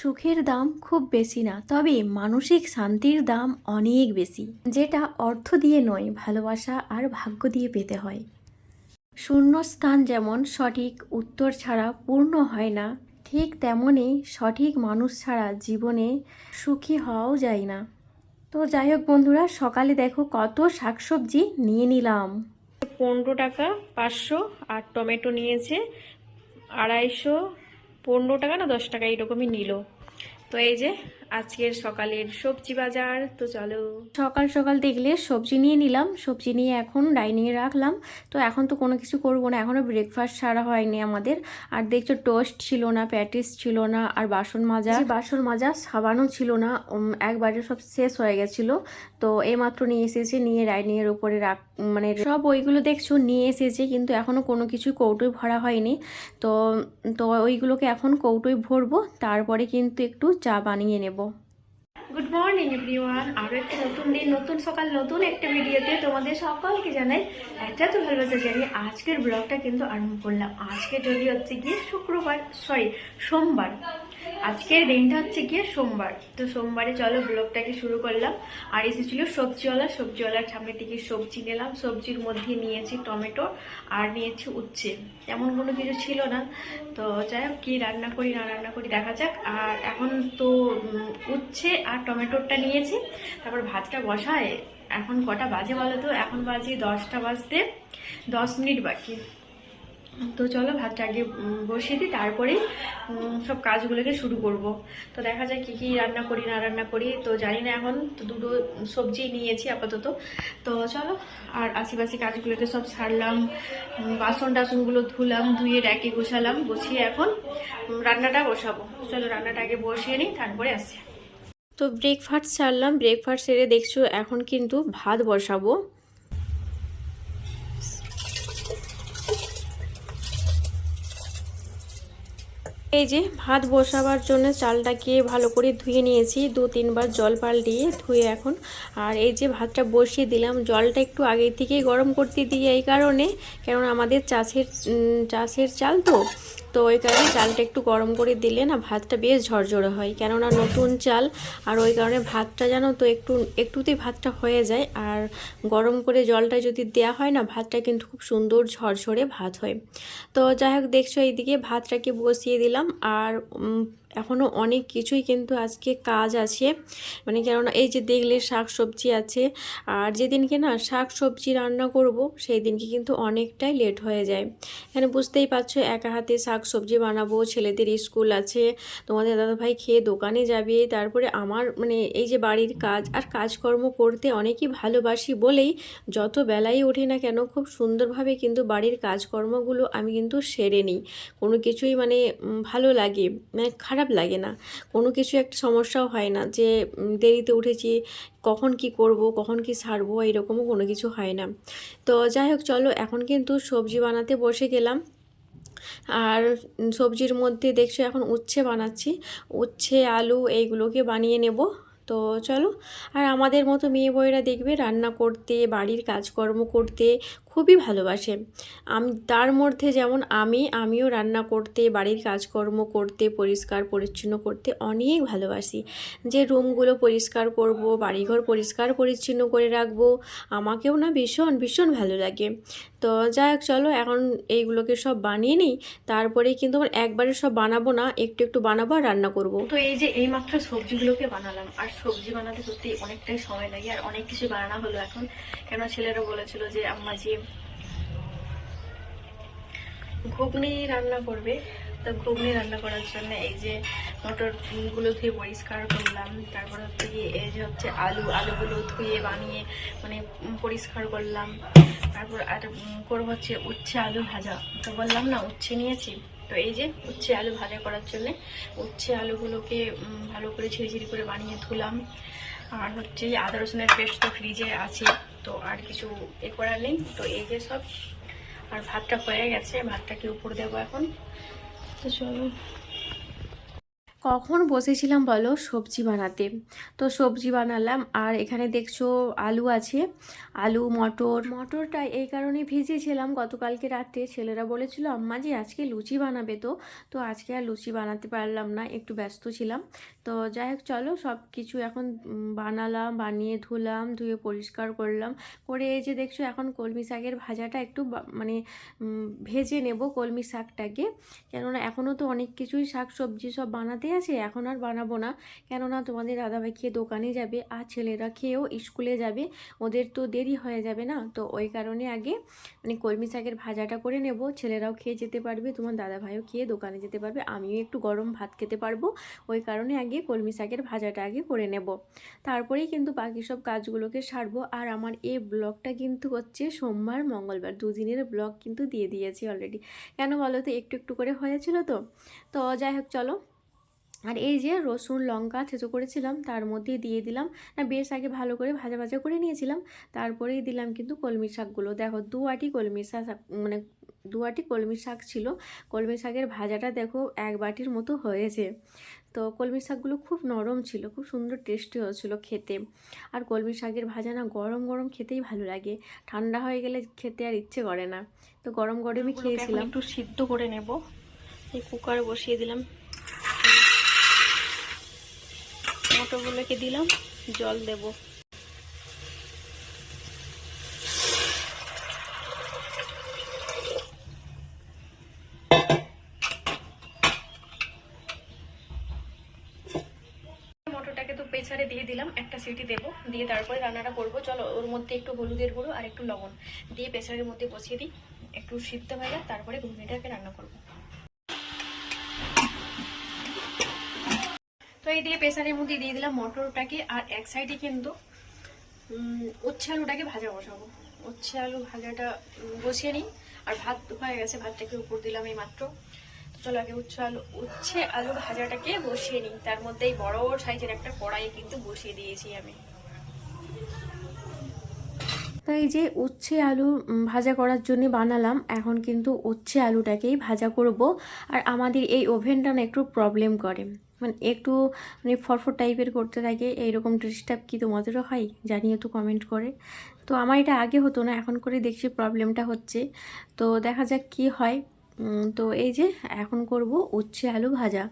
সুখের দাম খুব বেশি না, তবে মানসিক শান্তির দাম অনেক বেশি, যেটা অর্থ দিয়ে নয়, ভালোবাসা আর ভাগ্য দিয়ে পেতে হয়। শূন্যস্থান যেমন সঠিক উত্তর ছাড়া পূর্ণ হয় না, ঠিক তেমনই সঠিক মানুষ ছাড়া জীবনে সুখী হওয়াও যায় না। তো যাই হোক বন্ধুরা, সকালে দেখো কত শাকসবজি নিয়ে নিলাম। পনেরো টাকা, পাঁচশো আর টমেটো নিয়েছে, আড়াইশো পনেরো টাকা না দশ টাকা এইরকমই নিল। তো এই যে আজকের সকালের সবজি বাজার তো চলো। সকাল সকাল দেখলে সবজি নিয়ে নিলাম সবজি নিয়ে এখন ডাইনিংয়ে রাখলাম। তো এখন তো কোনো কিছু করব না এখনও ব্রেকফাস্ট ছাড়া হয়নি আমাদের। আর দেখছ টোস্ট ছিল না প্যাটিস ছিল না আর বাসন মাজা। বাসন মাজা সাবানও ছিল না একবারে সব শেষ হয়ে গেছিল। তো এইমাত্র নিয়ে এসেছে নিয়ে ডাইনিংয়ের উপরে রাখ মানে সব ওইগুলো দেখছ নিয়ে এসেছে কিন্তু এখনও কোনো কিছু কৌটোয় ভরা হয়নি। তো তো ওইগুলোকে এখন কৌটোয় ভরবো তারপরে কিন্তু একটু চা বানিয়ে নেব। গুড মর্নিং এভরিওয়ান আরও একটা নতুন দিন, নতুন সকাল, নতুন একটা ভিডিওতে তোমাদের সকলকে জানাই একটা তো ভালোবাসা জানি আজকের ব্লগটা কিন্তু আরম্ভ করলাম। আজকে যদি হচ্ছে গিয়ে শুক্রবার সরি সোমবার। আজকের দিনটা হচ্ছে গিয়ে সোমবার। তো সোমবারে চলো ব্লগটাকে শুরু করলাম। আর এসেছিল সবজিওয়ালা। সবজিওয়ালার সামনে থেকে সবজি নিলাম। সবজির মধ্যে নিয়েছি টমেটো আর নিয়েছি উচ্ছে। তেমন কোনো কিছু ছিল না। তো যাই হোক, কী রান্না করি, না রান্না করি দেখা যাক। আর এখন তো উচ্ছে আর টমেটোরটা নিয়েছি। তারপর ভাতটা বসায়। এখন কটা বাজে বলো তো? এখন বাজে দশটা বাজতে দশ মিনিট বাকি। তো চলো ভাতটা আগে বসিয়ে দিই, তারপরে সব কাজগুলোকে শুরু করব। তো দেখা যায় কি কি রান্না করি, না রান্না করি, তো জানি না এখন, তো দুটো সবজি নিয়েছি আপাতত। তো চলো, আর আশেপাশে কাজগুলোকে সব সারলাম বাসন টাসনগুলো ধুলাম, ধুয়ে র্যাকে গোছালাম, গুছিয়ে এখন রান্নাটা বসাবো। চলো রান্নাটা আগে বসিয়ে নিই, তারপরে আসছি। তো ব্রেকফাস্ট সারলাম ব্রেকফাস্ট সেরে দেখছ এখন কিন্তু ভাত বসাবো। এই যে ভাত বসাবার জন্য চালটাকে ভালো করে ধুয়ে নিয়েছি, দু তিনবার জল পাল্টিয়ে ধুয়ে এখন। আর এই যে ভাতটা বসিয়ে দিলাম, জলটা একটু আগে থেকেই গরম করতে দিই এই কারণে। কেননা আমাদের চাষের চাষের চাল তো তো ওই কারণে চালটা একটু গরম করে দিলে না ভাতটা বেশ ঝরঝরে হয়। কেননা নতুন চাল, আর ওই কারণে ভাতটা যেন তো একটু, একটুতেই ভাতটা হয়ে যায়। আর গরম করে জলটা যদি দেয়া হয় না, ভাতটা কিন্তু খুব সুন্দর ঝরঝরে ভাত হয়। তো যাই হোক, দেখছ এইদিকে ভাতটাকে বসিয়ে দিলাম। আর এখনও অনেক কিছুই কিন্তু আজকে কাজ আছে। মানে কেননা এই যে দেখলে শাক সবজি আছে, আর যেদিনকে না শাক সবজি রান্না করব সেই দিনকে কিন্তু অনেকটাই লেট হয়ে যায়। এখানে বুঝতেই পারছ, একা হাতে শাক সবজি বানাবো, ছেলেদের স্কুল আছে, তোমাদের দাদাভাই খেয়ে দোকানে যাবে, তারপরে আমার মানে এই যে বাড়ির কাজ আর কাজকর্ম করতে অনেকই ভালোবাসি বলেই যত বেলাই ওঠে না কেন, খুব সুন্দরভাবে কিন্তু বাড়ির কাজকর্মগুলো আমি কিন্তু সেরে নিই। কোনো কিছুই মানে ভালো লাগে। মানে খারাপ লাগে না। কোনো কিছু একটা সমস্যাও হয় না যে দেরিতে উঠেছি, কখন কি করব, কখন কি ছাড়বো, এরকমও কোনো কিছু হয় না। তো যাই হোক, চলো, এখন কিন্তু সবজি বানাতে বসে গেলাম। আর সবজির মধ্যে দেখছ এখন উচ্ছে বানাচ্ছি। উচ্ছে, আলু এইগুলোকে বানিয়ে নেব। তো চলো, আর আমাদের মতো মেয়ে বউয়েরা দেখবে রান্না করতে, বাড়ির কাজকর্ম করতে খুবই ভালোবাসে। আমি, তার মধ্যে যেমন আমি, আমিও রান্না করতে, বাড়ির কাজকর্ম করতে, পরিষ্কার, পরিচ্ছন্ন করতে অনেক ভালোবাসি। যে রুমগুলো পরিষ্কার করব, বাড়িঘর পরিষ্কার, পরিচ্ছন্ন করে রাখব, আমাকেও না ভীষণ ভীষণ ভালো লাগে। তো যাই হোক, চলো এখন এইগুলোকে সব বানিয়ে নিই তারপরে কিন্তু আমার একবারে সব বানাবো না, একটু একটু বানাবো আর রান্না করব। তো এই যে এইমাত্র সবজিগুলোকে বানালাম, আর সবজি বানাতে সত্যি অনেকটাই সময় লাগে, আর অনেক কিছু বানানো হলো এখন। কেন ছেলেরা বলেছিল যে, আম্মা যে ঘুগনি রান্না করবে। তো ঘুগনি রান্না করার জন্য এই যে মটরগুলো ধুয়ে পরিষ্কার করলাম। তারপর হচ্ছে গিয়ে এই যে হচ্ছে আলু, আলুগুলো ধুয়ে বানিয়ে মানে পরিষ্কার করলাম। তারপর আর করব হচ্ছে উচ্ছে আলু ভাজা। তো বললাম না, উচ্ছে নিয়েছি। তো এই যে উচ্ছে আলু ভাজা করার জন্য উচ্ছে আলুগুলোকে ভালো করে ছিঁড়ি করে বানিয়ে ধুলাম। আর হচ্ছে আদা রসুনের পেস্ট তো ফ্রিজে আছে, তো আর কিছু এ করার নেই। তো এই যে সব আর ভাতটা হয়ে গেছে ভাতটাকে উপর দেবো এখন। তো চলো। কখন বসেছিলাম বলো? সবজি বানাতে। তো সবজি বানালাম আর এখানে দেখছ আলু আছে। আলু, মটর। মটরটা এই কারণে ভিজিয়েছিলাম গতকালকে রাত্রে। ছেলেরা বলেছিল, আম্মা যে আজকে লুচি বানাবে তো। তো আজকে আর লুচি বানাতে পারলাম না, একটু ব্যস্ত ছিলাম। তো যাই হোক, চলো সব কিছু এখন বানালাম, বানিয়ে ধুলাম, ধুয়ে পরিষ্কার করলাম। করে এই যে দেখছ, এখন কলমি শাকের ভাজাটা একটু মানে ভেজে নেব কলমি শাকটাকে। কেননা এখনও তো অনেক কিছুই শাক সবজি সব বানাতে আছে, এখন আর বানাবো না। কেননা তোমাদের দাদাভাই খেয়ে দোকানে যাবে আর ছেলেরা খেয়েও স্কুলে যাবে, ওদের তো দেরি হয়ে যাবে না। তো ওই কারণে আগে মানে কলমি শাকের ভাজাটা করে নেব। ছেলেরাও খেয়ে যেতে পারবে, তোমার দাদাভাইও খেয়ে দোকানে যেতে পারবে, আমিও একটু গরম ভাত খেতে পারব। ওই কারণে আগে কলমি শাকের ভাজাটা আগে করে নেব। তারপরেই কিন্তু বাকি সব কাজগুলোকে সারবো। আর আমার এই ব্লগটা কিন্তু হচ্ছে সোমবার, মঙ্গলবার, দুদিনের ব্লগ কিন্তু দিয়ে দিয়েছি অলরেডি কেন বলো তো, একটু একটু করে হয়েছিল তো। তো যাই হোক, চলো। আর এই যে রসুন লঙ্কা থেতো করেছিলাম তার মধ্যে দিয়ে দিলাম। না বেশ আগে ভালো করে ভাজা ভাজা করে নিয়েছিলাম। তারপরেই দিলাম কিন্তু কলমি শাকগুলো। দেখো দু আটি কলমি শাক মানে দু আটি কলমি শাক ছিল। কলমি শাকের ভাজাটা দেখো এক বাটির মতো হয়েছে। তো কলমি শাকগুলো খুব নরম ছিল খুব সুন্দর টেস্টি হয়েছিল খেতে। আর কলমি শাকের ভাজা না গরম গরম খেতেই ভালো লাগে। ঠান্ডা হয়ে গেলে খেতে আর ইচ্ছে করে না। তো গরম গরমই খেয়েছিলাম। একটু সিদ্ধ করে নেব। এই কুকারে বসিয়ে দিলাম। মটরগুলোকে দিলাম, জল দেব। মটরটাকে তো প্রেসারে দিয়ে দিলাম, একটা সিটি দেবো, দিয়ে তারপরে রান্নাটা করব। চলো, ওর মধ্যে একটু হলুদের গুঁড়ো আর একটু লবণ। দিয়ে প্রেসারের মধ্যে বসিয়ে দিই, একটু সিদ্ধ হয়ে যাক, তারপরে ঘুগনিটাকে রান্না করব। তো এই দিয়ে প্রেসারের মধ্যে দিয়ে দিলাম মটরটাকে আর এক সাইডে কিন্তু উচ্ছে আলুটাকে ভাজা বসাবো। উচ্ছে আলু ভাজাটা বসিয়ে নিই। আর ভাত হয়ে গেছে, ভাতটাকে উপর দিলাম এই মাত্র। চলো আগে উচ্ছে আলু উচ্ছে আলু ভাজাটাকে বসিয়ে নিই। তার মধ্যে এই বড় সাইজের একটা কড়াই কিন্তু বসিয়ে দিয়েছি আমি। তো এই যে উচ্ছে আলু ভাজা করার জন্য বানালাম, এখন কিন্তু উচ্ছে আলুটাকেই ভাজা করব। আর আমাদের এই ওভেনটা না একটু প্রবলেম করে। মানে একটু মানে ফরফর টাইপের করতে থাকে এইরকম ডিস্টার্ব কি তোমাদেরও হয়? জানিও তো কমেন্ট করে। তো আমার এটা আগে হতো না, এখন করে দেখছি প্রবলেমটা হচ্ছে। তো দেখা যাক কি হয়। তো এই যে এখন করব উচ্ছে আলু ভাজা।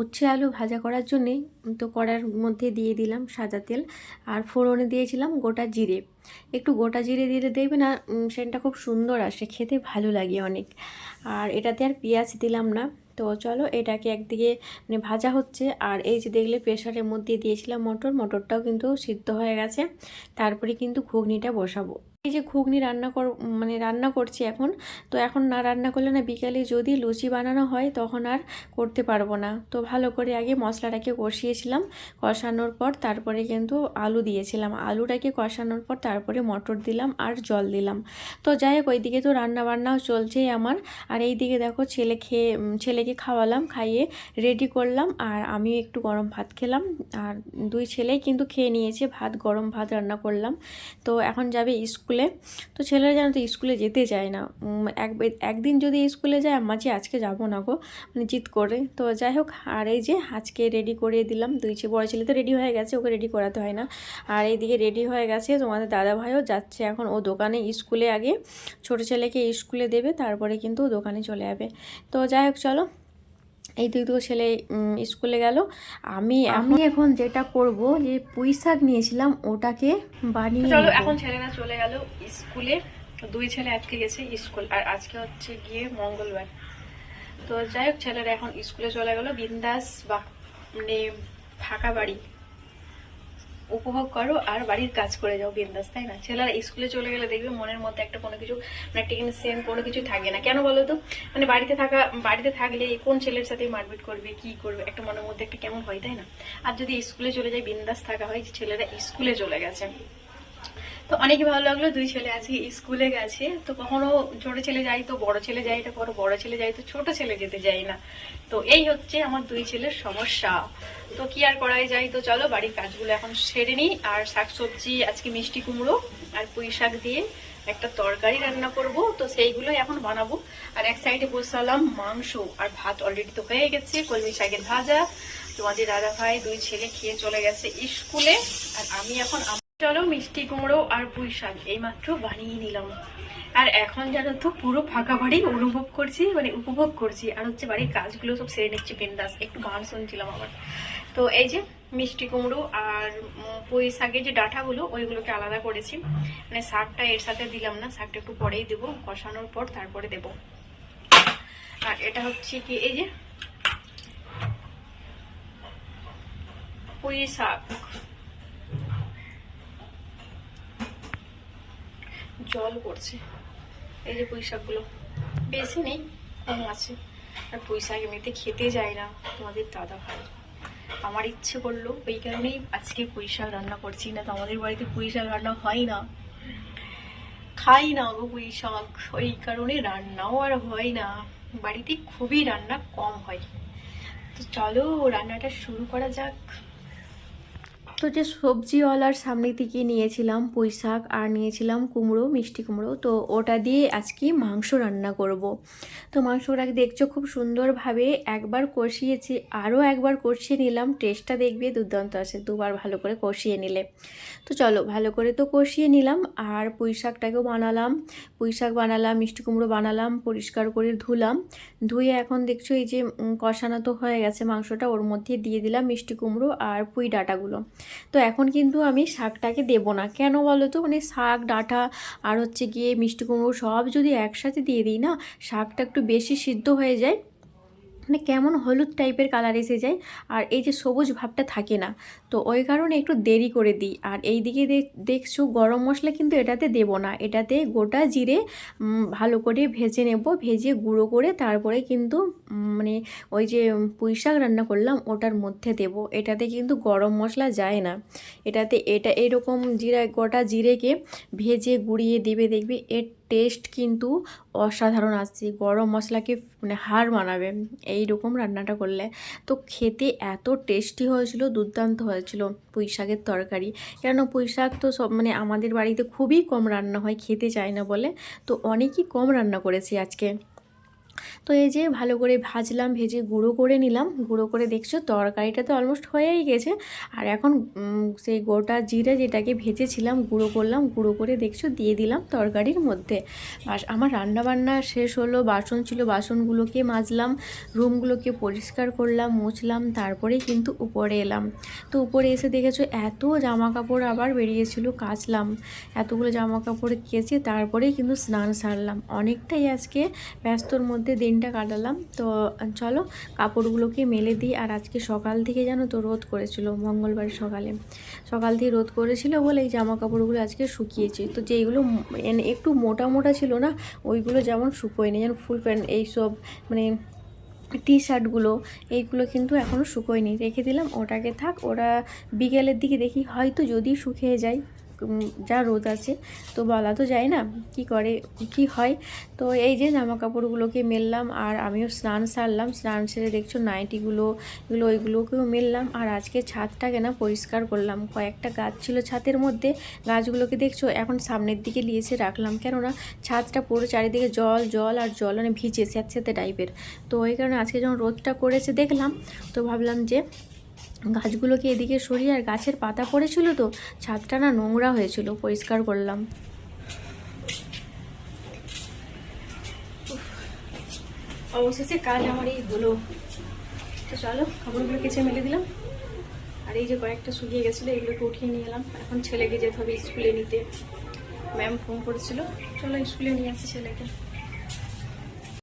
উচ্ছে আলু ভাজা করার জন্যে তো কড়ার মধ্যে দিয়ে দিলাম সাদা তেল আর ফোড়নে দিয়েছিলাম গোটা জিরে। একটু গোটা জিরে দিলে দেখবে না সেন্টটা খুব সুন্দর আসে, খেতে ভালো লাগে অনেক। আর এটাতে আর পেঁয়াজ দিলাম না। তো চলো এটাকে একদিকে মানে ভাজা হচ্ছে। আর এই যে দেখলে প্রেশারের মধ্যে দিয়েছিলাম মটর, মটরটাও কিন্তু সিদ্ধ হয়ে গেছে। তারপরে কিন্তু ঘুগনিটা বসাবো। এই যে ঘুগনি রান্না কর মানে রান্না করছি এখন, তো এখন না রান্না করলে না বিকালে যদি লুচি বানানো হয় তখন আর করতে পারব না। তো ভালো করে আগে মশলাটাকে কষিয়েছিলাম, কষানোর পর তারপরে কিন্তু আলু দিয়েছিলাম। আলুটাকে কষানোর পর তারপরে মটর দিলাম আর জল দিলাম। তো যাই হোক, ওইদিকে তো রান্না বান্নাও চলছেই আমার। আর এই দিকে দেখো ছেলে খেয়ে ছেলেকে খাওয়ালাম, খাইয়ে রেডি করলাম আর আমি একটু গরম ভাত খেলাম। আর দুই ছেলেই কিন্তু খেয়ে নিয়েছে, ভাত, গরম ভাত রান্না করলাম। তো এখন যাবে স্কুলে তো ছেলেরা যেন তো স্কুলে যেতে চায় না। এক, একদিন যদি স্কুলে যায় মাঝে আজকে যাব না গো মানে জিত করে। তো যাই হোক, আর এই যে আজকে রেডি করে দিলাম, দুই ছে- বড় ছেলে তো রেডি হয়ে গেছে, ওকে রেডি করাতে হয় না। আর এইদিকে রেডি হয়ে গেছে তোমাদের দাদা ভাইও যাচ্ছে এখন ও দোকানে স্কুলে আগে। ছোট ছেলেকে স্কুলে দেবে, তারপরে কিন্তু দোকানে চলে যাবে। তো যাই হোক, চলো। এই দুই দুটো ছেলে স্কুলে গেল। আমি আমি এখন যেটা করব যে পুঁই শাক নিয়েছিলাম ওটাকে বানিয়ে চলো এখন ছেলেরা চলে গেল স্কুলে। দুই ছেলে আজকে গেছে স্কুল আর আজকে হচ্ছে গিয়ে মঙ্গলবার। তো যাই হোক ছেলেরা এখন স্কুলে চলে গেল। বিন্দাস বা মানে ফাঁকা বাড়ি। উপভোগ করো আর বাড়ির কাজ করে যাও, বিন্দাস, তাই না? ছেলেরা স্কুলে চলে গেলে দেখবে মনের মধ্যে একটা কোনো কিছু মানে টেনশন কোনো কিছু থাকে না। কেন বলো তো? মানে বাড়িতে থাকা, বাড়িতে থাকলে কোন ছেলের সাথে মারপিট করবে, কি করবে? একটা মনের মধ্যে একটা কেমন হয়, তাই না? আর যদি স্কুলে চলে যায়, বিন্দাস থাকা হয় যে ছেলেরা স্কুলে চলে গেছে। তো অনেক ভালো লাগল, দুই ছেলে আজকে স্কুলে গেছে। তো কখনো ছোট ছেলে যাই তো বড় ছেলে যাই তো কখনো বড় ছেলে যাই তো ছোট ছেলে যেতে যাই না। তো এই হচ্ছে আমার দুই ছেলের সমস্যা। তো কি আর করাই যায়? তো চলো, বাড়ির কাজগুলো এখন সেরে নিই। আর শাকসবজি, আজকে মিষ্টি কুমড়ো আর পুঁই শাক দিয়ে একটা তরকারি রান্না করব। তো সেইগুলো এখন বানাবো। আর এক সাইডে বসালাম মাংস আর ভাত অলরেডি তো হয়ে গেছে, কলমি শাকের ভাজা। তোমাদের দাদা ভাই দুই ছেলে খেয়ে চলে গেছে স্কুলে। আর আমি এখন চলো মিষ্টি কুমড়ো আর পুঁই শাক, এইমাত্র বানিয়ে নিলাম। আর এখন যেন তো, পুরো ফাঁকা বাড়ি অনুভব করছি মানে উপভোগ করছি। আর হচ্ছে বাড়ির কাজগুলো সব সেরে নিচ্ছি বিন্দাস, একটু গান শুনছিলাম আবার। তো এই যে মিষ্টি কুমড়ো আর পুঁই শাকের যে ডাঁটাগুলো, ওইগুলোকে আলাদা করেছি। মানে শাকটা এর সাথে দিলাম না, শাকটা একটু পরেই দেবো, কষানোর পর তারপরে দেবো। আর এটা হচ্ছে কি, এই যে পুঁই শাক। জল পড়ছে। এই যে পুঁই শাকগুলো বেশি নেই, কম আছে। আর পুঁইশাক এমনিতে খেতে যায় না, তোমাদের দাদা ভাই। আমার ইচ্ছে করল ওই কারণেই আজকে পুঁই শাক রান্না করছি না, তো আমাদের বাড়িতে পুঁই শাক রান্না হয় না। খাই না গো পুঁই শাক ওই কারণে রান্নাও আর হয় না। বাড়িতে খুবই রান্না কম হয়। তো চলো, রান্নাটা শুরু করা যাক। তো যে সবজিওয়ালার সামনে থেকে নিয়েছিলাম পুঁই শাক আর নিয়েছিলাম কুমড়ো, মিষ্টি কুমড়ো, তো ওটা দিয়ে আজকে মাংস রান্না করব। তো মাংসটাকে দেখছ খুব সুন্দরভাবে একবার কষিয়েছি, আরও একবার কষিয়ে নিলাম, টেস্টটা দেখবে, দুর্দান্ত আছে দুবার ভালো করে কষিয়ে নিলে তো চলো, ভালো করে তো কষিয়ে নিলাম, আর পুঁই শাকটাকেও বানালাম, পুঁই শাক বানালাম, মিষ্টি কুমড়ো বানালাম, পরিষ্কার করে ধুলাম, ধুয়ে এখন দেখছ এই যে কষানো তো হয়ে গেছে মাংসটা, ওর মধ্যে দিয়ে দিলাম মিষ্টি কুমড়ো আর পুঁই ডাঁটাগুলো তো এখন কিন্তু আমি শাকটাকে দেবো না। কেন বলো তো? মানে শাক, ডাঁটা আর হচ্ছে গিয়ে মিষ্টি কুমড়ো সব যদি একসাথে দিয়ে দিই না, শাকটা একটু বেশি সিদ্ধ হয়ে যায়। মানে কেমন হলুদ টাইপের কালার এসে যায় আর এই যে সবুজ ভাবটা থাকে না। তো ওই কারণে একটু দেরি করে দিই। আর এই দিকে দেখছ গরম মশলা কিন্তু এটাতে দেব না। এটাতে গোটা জিরে ভালো করে ভেজে নেব। ভেজে গুঁড়ো করে তারপরে কিন্তু মানে ওই যে পুঁই শাক রান্না করলাম ওটার মধ্যে দেব। এটাতে কিন্তু গরম মশলা যায় না। এটাতে এটা এরকম জিরা, গোটা জিরেকে ভেজে গুঁড়িয়ে দেবে দেখবে এর টেস্ট কিন্তু অসাধারণ আসছে। গরম মশলাকে মানে হার মানাবে। এই রকম রান্নাটা করলে। তো খেতে এত টেস্টি হয়েছিল, দুর্দান্ত হয়েছিল পুঁই শাকের তরকারি। কেন পুঁই শাক তো সব মানে আমাদের বাড়িতে খুবই কম রান্না হয়, খেতে চায় না বলে। তো অনেকই কম রান্না করেছি আজকে। তো এই যে ভালো করে ভাজলাম, ভেজে গুঁড়ো করে নিলাম। গুঁড়ো করে দেখছ তরকারিটা তো অলমোস্ট হয়েই গেছে। আর এখন সেই গোটা জিরে যেটাকে ভেজেছিলাম, গুঁড়ো করলাম, গুঁড়ো করে দেখছ দিয়ে দিলাম তরকারির মধ্যে। বাস, আমার রান্না বান্না শেষ হলো, বাসন ছিল, বাসনগুলোকে মাজলাম, রুমগুলোকে পরিষ্কার করলাম, মুছলাম তারপরে কিন্তু উপরে এলাম। তো উপরে এসে দেখেছ এত জামা কাপড় আবার বেরিয়েছিল, কাচলাম। এতগুলো জামা কাপড় কেচে তারপরেই কিন্তু স্নান সারলাম। অনেকটাই আজকে ব্যস্তর মধ্যে দিনটা কাটালাম। তো চলো, কাপড়গুলোকে মেলে দিই। আর আজকে সকাল থেকে জানো তো রোদ করেছিল, মঙ্গলবার সকালে। সকাল থেকে রোদ করেছিল বলে এই জামা কাপড়গুলো আজকে শুকিয়েছে। তো যেইগুলো মানে একটু মোটা মোটা ছিল না, ওইগুলো যেমন শুকোয়নি। যেমন ফুল প্যান্ট, এইসব মানে টি শার্টগুলো এইগুলো কিন্তু এখনও শুকোয়নি। রেখে দিলাম, ওটাকে থাক, ওরা বিকেলের দিকে দেখি, হয়তো যদি শুকিয়ে যায়। যা রোদ আছে, তো বলা তো যায় না কি করে, কি হয়। তো এই যে জামা কাপড়গুলোকে মেললাম আর আমিও স্নান সারলাম। স্নান সেরে দেখছ নাইটিগুলো, এগুলো, ওইগুলোকেও মেললাম। আর আজকে ছাদটাকে না পরিষ্কার করলাম। কয়েকটা গাছ ছিল ছাদের মধ্যে, গাছগুলোকে দেখছ এখন সামনের দিকে নিয়েছে রাখলাম। কেননা ছাদটা পুরো চারিদিকে জল জল আর জল মানে ভিজে, স্যাঁতস্যাঁতে টাইপের তো ওই কারণে আজকে যখন রোদটা করেছে দেখলাম, তো ভাবলাম যে গাছগুলোকে এদিকে সরিয়ে আর গাছের পাতা পড়েছিল তো ছাদটা না নোংরা হয়েছিল, পরিষ্কার করলাম। অবশেষে কাজ আমার এই হলো। তো চলো, কাপড়গুলো কেচে মেলে দিলাম। আর এই যে কয়েকটা শুকিয়ে গেছিল, এগুলোকে উঠিয়ে নিয়ে এলাম। এখন ছেলেকে যেতে হবে স্কুলে নিতে। ম্যাম ফোন করেছিল। চলো স্কুলে নিয়ে আসি ছেলেকে।